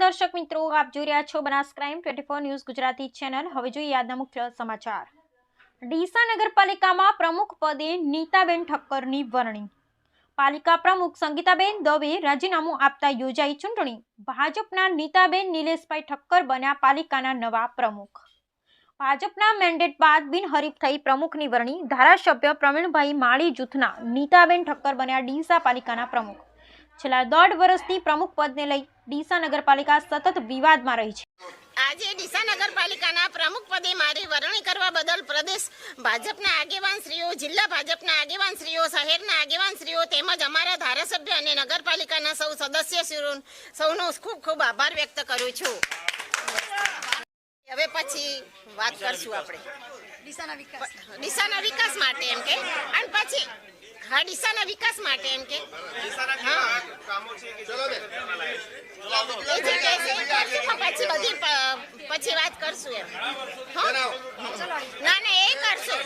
દર્શક મિત્રો, આપ જોઈ રહ્યા છો Banas crime twenty four news Gujarati channel. હવે જોઈએ આજના મુખ્ય સમાચાર. ડીસા નગરપાલિકામાં પ્રમુખ પદે નીતાબેન ઠક્કરની વરણી. પાલિકા પ્રમુખ સંગીતાબેન દવે રાજીનામું આપતા યોજાઈ ચૂંટણી. ભાજપના નીતાબેન નિલેશભાઈ ઠક્કર બન્યા પાલિકાના નવા પ્રમુખ. ભાજપના મેન્ડેટ બાદ બિનહરીફ થઈ પ્રમુખની વરણી. ધારાસભ્ય પ્રવીણભાઈ માળી જૂથના નીતાબેન ઠક્કર બન્યા ડીસા પાલિકાના પ્રમુખ. છેલ્લા દોઢ વર્ષથી પ્રમુખ પદને લઈ ડીસા નગરપાલિકા સતત વિવાદમાં રહી છે. આજે ડીસા નગરપાલિકાના પ્રમુખ પદે મારી વરણી કરવા બદલ પ્રદેશ ભાજપના આગેવાન શ્રીઓ જિલ્લા ભાજપના આગેવાન શ્રીઓ શહેરના આગેવાન શ્રીઓ તેમજ અમારા ધારાસભ્ય અને નગરપાલિકાના સૌ સદસ્યશ્રીઓ સૌનો ખૂબ ખૂબ આભાર વ્યક્ત કરું છું. હવે પછી વાત કરશું આપણે. ડીસાના વિકાસ. ડીસાના વિકાસ માટે એમ કે. અને પછી હા ડીસાના વિકાસ માટે એમ કે. પછી બધી પછી વાત કરશું એમ. હો? ના ના એ કરશું.